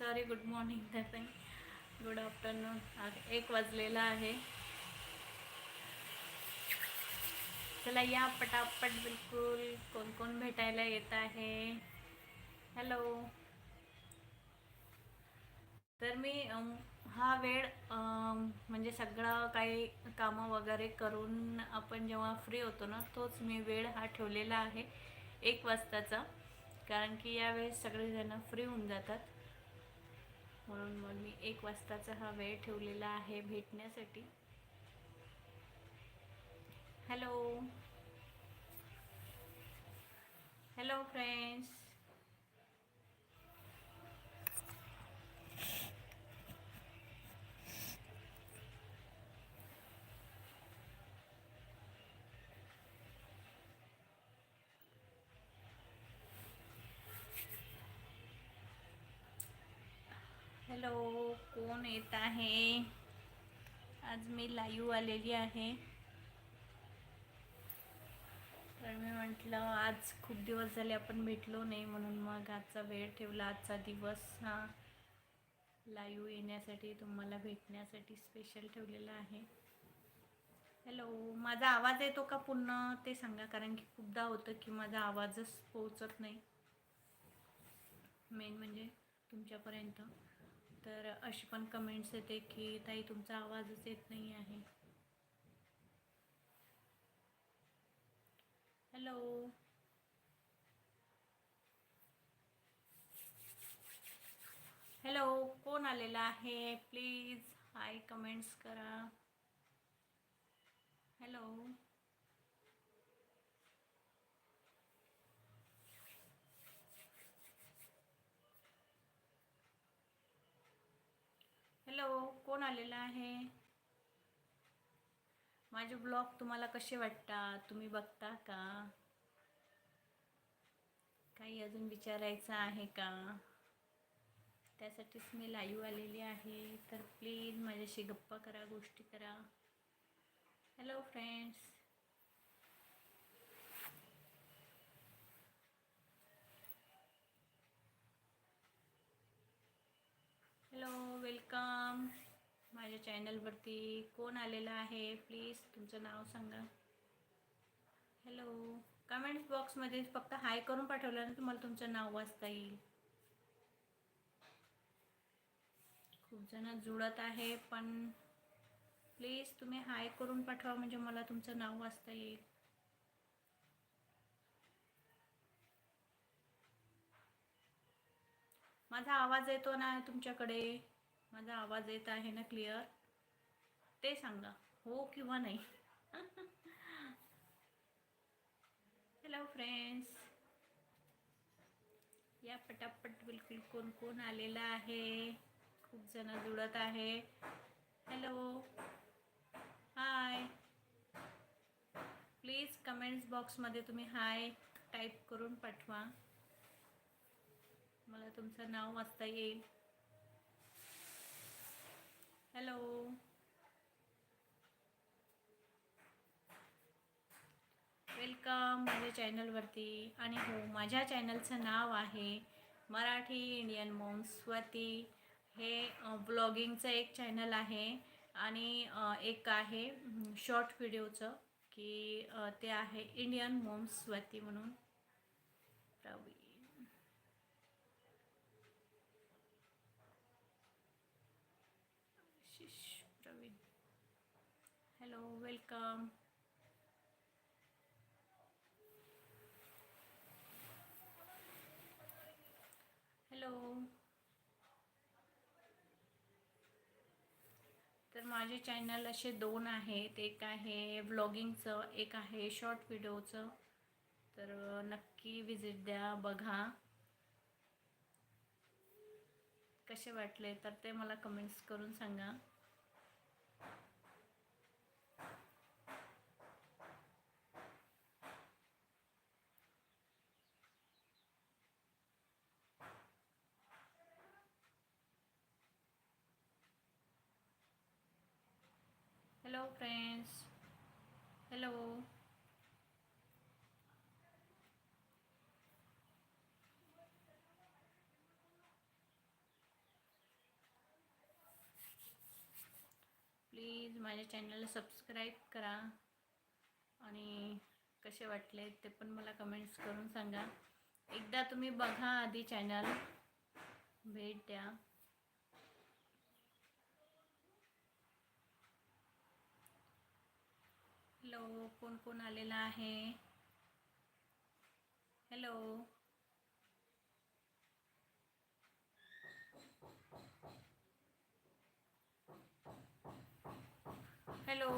Sorry good morning तर good afternoon एक वाजलेला आहे. चला या पटापट बिलकुल. कोण कोण भेटायला येत आहे? हॅलो तर मी हा वेळ म्हणजे सगळं काही कामं वगैरे करून आपण जेव्हा फ्री होतो ना तोच मी वेळ हा ठेवलेला आहे. एक वाजताचा. कारण की यावेळेस सगळेजण फ्री होऊन जातात. म्हणून मग मी एक वाजताचा हा वेळ ठेवलेला आहे भेटण्यासाठी. हॅलो हॅलो फ्रेंड्स हॅलो कोण येत आहे? आज मी लाईव्ह आलेली आहे. तर मी म्हटलं आज खूप दिवस झाले आपण भेटलो नाही म्हणून मग आजचा वेळ ठेवला. आजचा दिवस हा लाईव्ह येण्यासाठी तुम्हाला भेटण्यासाठी स्पेशल ठेवलेला आहे. हॅलो माझा आवाज येतो का पुन्हा ते सांगा कारण की खूपदा होतं की माझा आवाजच पोहोचत नाही. मेन म्हणजे तुमच्यापर्यंत. तर अशी पण कमेंट्स येते की ताई तुमचा आवाजच येत नाही आहे. हॅलो हॅलो कोण आलेला आहे? प्लीज हाय कमेंट्स करा. हॅलो हॅलो कोण आलेला आहे? माझे ब्लॉग तुम्हाला कसे वाटतात? तुम्ही बघता का? काही अजून विचारायचं आहे का? त्यासाठीच मी लाईव्ह आलेली आहे. तर प्लीज माझ्याशी गप्पा करा गोष्टी करा. हॅलो फ्रेंड्स हॅलो वेलकम माझ्या चॅनलवरती कोण आलेलं आहे? प्लीज तुमचं नाव सांगा. हॅलो कमेंट्स बॉक्समध्ये फक्त हाय करून पाठवलं ना तुम्हाला तुमचं नाव वाचता येईल. खूप जण जुळत आहे पण प्लीज तुम्ही हाय करून पाठवा म्हणजे मला तुमचं नाव वाचता येईल. माझा आवाज येतो ना तुमच्याकडे? माझा आवाज येत आहे ना क्लिअर ते सांगा. हो किंवा नाही? हॅलो फ्रेंड्स या पटापट बिलकुल कोण कोण आलेला आहे? खूप जण जुळत आहे. हॅलो हाय प्लीज कमेंट्स बॉक्समध्ये तुम्ही हाय टाईप करून पाठवा. मला तुमचं नाव वाचता येईल. हॅलो वेलकम माझ्या चॅनलवरती आणि हो माझ्या चॅनलचं नाव आहे मराठी इंडियन मोम स्वती हे ब्लॉगिंगचं एक चॅनल आहे आणि एक आहे शॉर्ट व्हिडिओचं की ते आहे इंडियन मोम स्वती म्हणून. हॅलो वेलकम हॅलो तर माझे चॅनल असे दोन आहेत. एक आहे व्लॉगिंगचं एक आहे शॉर्ट व्हिडिओचं तर नक्की विजिट द्या बघा. कसे वाटले? तर ते मला कमेंट्स करून सांगा. हॅलो फ्रेंड्स हॅलो प्लीज माझ्या चॅनलला सबस्क्राईब करा. आणि कसे वाटले ते पण मला कमेंट्स करून सांगा. एकदा तुम्ही बघा आधी चॅनल भेट द्या. हॅलो कोण कोण आलेला आहे? Hello. Hello.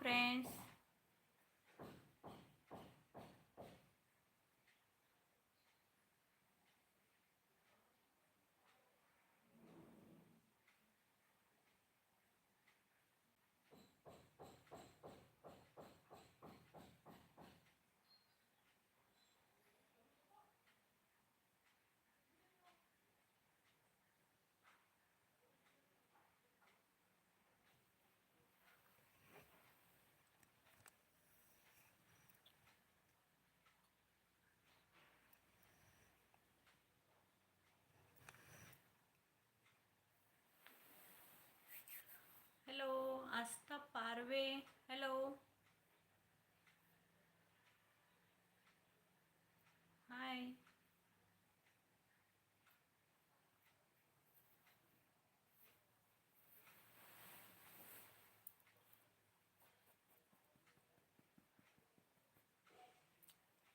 Hello friends hello Astha Parve hello. Hi.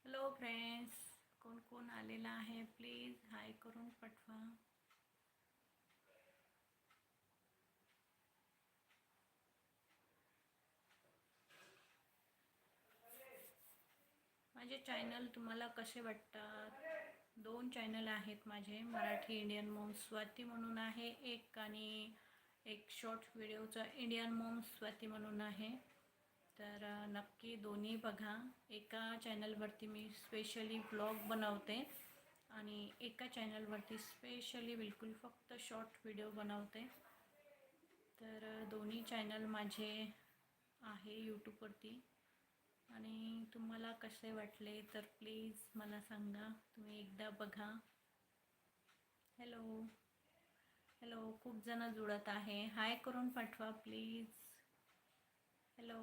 Hello friends कोण कोण आलेला आहे? प्लीज हाय करून पाठवा. माझे चॅनल तुम्हाला कसे वाटतात? दोन चॅनल आहेत माझे मराठी इंडियन मॉम स्वाती म्हणून आहे एक आणि एक शॉर्ट व्हिडिओचा इंडियन मॉम स्वाती म्हणून आहे. तर नक्की दोन्ही बघा. एका चॅनलवरती मी स्पेशली ब्लॉग बनवते आणि एका चॅनलवरती स्पेशली बिलकुल फक्त शॉर्ट व्हिडिओ बनवते. तर दोन्ही चॅनल माझे आहे यूट्यूबवरती आणि तुम्हाला कसे वाटले तर प्लीज मला सांगा. तुम्ही एकदा बघा. हॅलो हॅलो खूप जण जुळत आहे. हाय करून पाठवा प्लीज हॅलो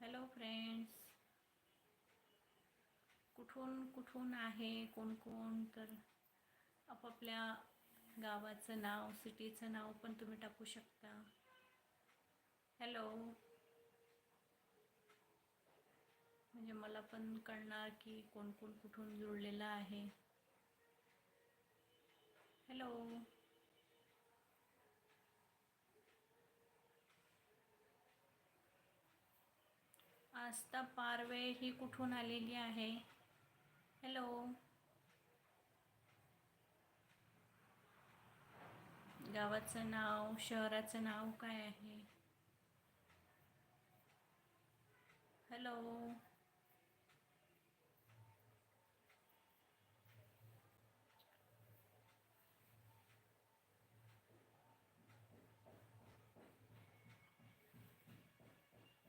हॅलो फ्रेंड्स कुठून कुठून आहे? कोण कोण? तर आपापल्या गावाचं नाव सिटीचं नाव पण तुम्ही टाकू शकता. हॅलो म्हणजे मला पण कळणार की कोण कोण कुठून जुळलेलं आहे. हॅलो आस्था पारवे ही कुठून आलेली आहे? हॅलो गावाचं नाव शहराचं नाव काय आहे? Hello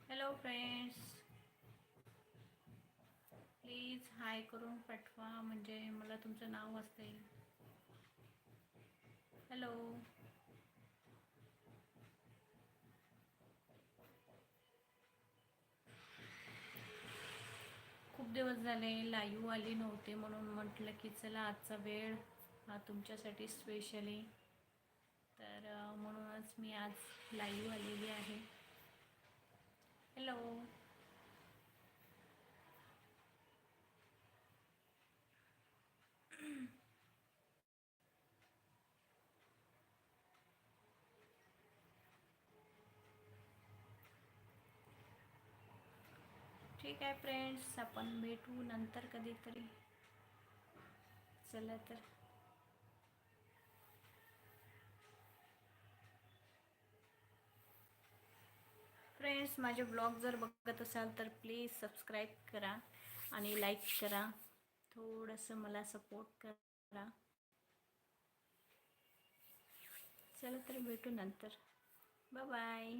hello friends please hi करून पाठवा. म्हणजे मला तुमचं नाव वाचता येईल हॅलो दिवस झाले लाईव्ह आली नव्हते म्हणून म्हटलं की चला आजचा वेळ हा तुमच्यासाठी स्पेशली तर म्हणूनच मी आज लाईव्ह आलेली आहे. हॅलो ठीक आहे फ्रेंड्स आपण भेटू नंतर कधीतरी. चला तर. फ्रेंड्स माझे ब्लॉग जर बघत असाल तर प्लीज सबस्क्राईब करा आणि लाईक करा. थोडंसं मला सपोर्ट करा. चला तर भेटू नंतर. बाय